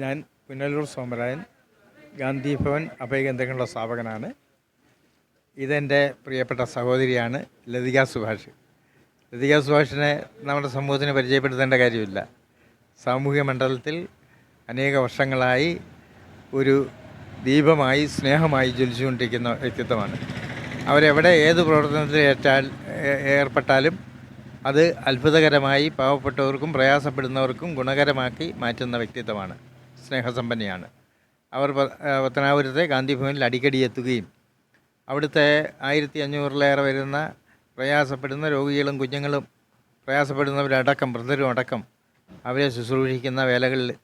ഞാൻ പുനലൂർ സോമരായൻ ഗാന്ധി ഭവൻ അഭയകേന്ദ്രങ്ങളുടെ സ്ഥാപകനാണ്. ഇതെന്റെ പ്രിയപ്പെട്ട സഹോദരിയാണ് ലതിക സുഭാഷ്. ലതിക സുഭാഷിനെ നമ്മുടെ സമൂഹത്തിന് പരിചയപ്പെടുത്തേണ്ട കാര്യമില്ല. സാമൂഹ്യ മണ്ഡലത്തിൽ അനേക വർഷങ്ങളായി ഒരു ദീപമായി സ്നേഹമായി ജ്വലിച്ചുകൊണ്ടിരിക്കുന്ന വ്യക്തിത്വമാണ്. അവരെവിടെ ഏത് പ്രവർത്തനത്തിൽ ഏറ്റാൽ ഏർപ്പെട്ടാലും അത് അത്ഭുതകരമായി പാവപ്പെട്ടവർക്കും പ്രയാസപ്പെടുന്നവർക്കും ഗുണകരമാക്കി മാറ്റുന്ന വ്യക്തിത്വമാണ്. സ്നേഹസമ്പന്നയാണ്. അവർ പത്തനാപുരത്തെ ഗാന്ധിഭവനിൽ അടിക്കടി എത്തുകയും അവിടുത്തെ ആയിരത്തി അഞ്ഞൂറിലേറെ വരുന്ന പ്രയാസപ്പെടുന്ന രോഗികളും കുഞ്ഞുങ്ങളും പ്രയാസപ്പെടുന്നവരടക്കം വൃദ്ധരും അടക്കം അവരെ ശുശ്രൂഷിക്കുന്ന വേലകളിൽ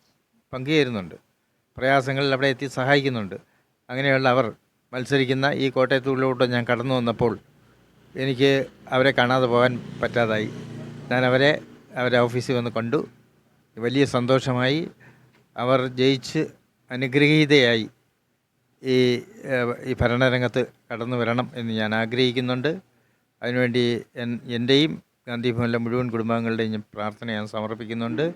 പങ്കുചേരുന്നുണ്ട്. പ്രയാസങ്ങളിൽ അവിടെ എത്തി സഹായിക്കുന്നുണ്ട്. അങ്ങനെയുള്ള അവർ മത്സരിക്കുന്ന ഈ കോട്ടയത്തൂരിലോട്ട് ഞാൻ കടന്നു വന്നപ്പോൾ എനിക്ക് അവരെ കാണാതെ പോകാൻ പറ്റാതായി. ഞാൻ അവരെ അവരെ ഓഫീസിൽ വന്ന് കണ്ടു. വലിയ സന്തോഷമായി. അവർ ജയിച്ച് അനുഗ്രഹീതയായി ഈ ഈ ഭരണരംഗത്ത് കടന്നു വരണം എന്ന് ഞാൻ ആഗ്രഹിക്കുന്നുണ്ട്. അതിനുവേണ്ടി എൻ എന്റെയും ഗാന്ധി ഭവനിലെ മുഴുവൻ കുടുംബാംഗങ്ങളുടെയും പ്രാർത്ഥന ഞാൻ സമർപ്പിക്കുന്നുണ്ട്.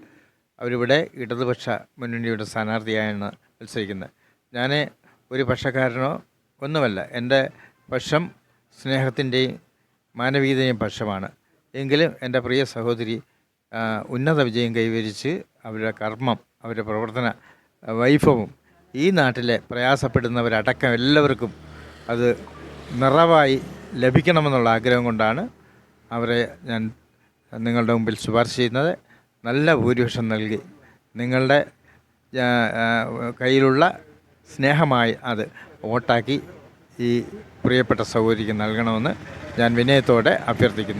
അവരിവിടെ ഇടതുപക്ഷ മുന്നണിയുടെ സ്ഥാനാർത്ഥിയായാണ് മത്സരിക്കുന്നത്. ഞാൻ ഒരു പക്ഷക്കാരനോ ഒന്നുമല്ല എന്റെ പക്ഷം സ്നേഹത്തിന്റെയും മാനവികതയും പക്ഷമാണ്. എങ്കിലും എന്റെ പ്രിയ സഹോദരി ഉന്നത വിജയം കൈവരിച്ച് അവരുടെ കർമ്മം അവരുടെ പ്രവർത്തന വൈഭവം. ഈ നാട്ടിലെ പ്രയാസപ്പെടുന്നവരടക്കം എല്ലാവർക്കും അത് നിറവായി ലഭിക്കണമെന്നുള്ള ആഗ്രഹം കൊണ്ടാണ് അവരെ ഞാൻ നിങ്ങളുടെ മുമ്പിൽ ശുപാർശ ചെയ്യുന്നത്. നല്ല ഭൂരിപക്ഷം നൽകി. നിങ്ങളുടെ കയ്യിലുള്ള സ്നേഹമായി അത് വോട്ടാക്കി ഈ പ്രിയപ്പെട്ട സഹോദരിക്ക് നൽകണമെന്ന് ഞാൻ വിനയത്തോടെ അഭ്യർത്ഥിക്കുന്നു.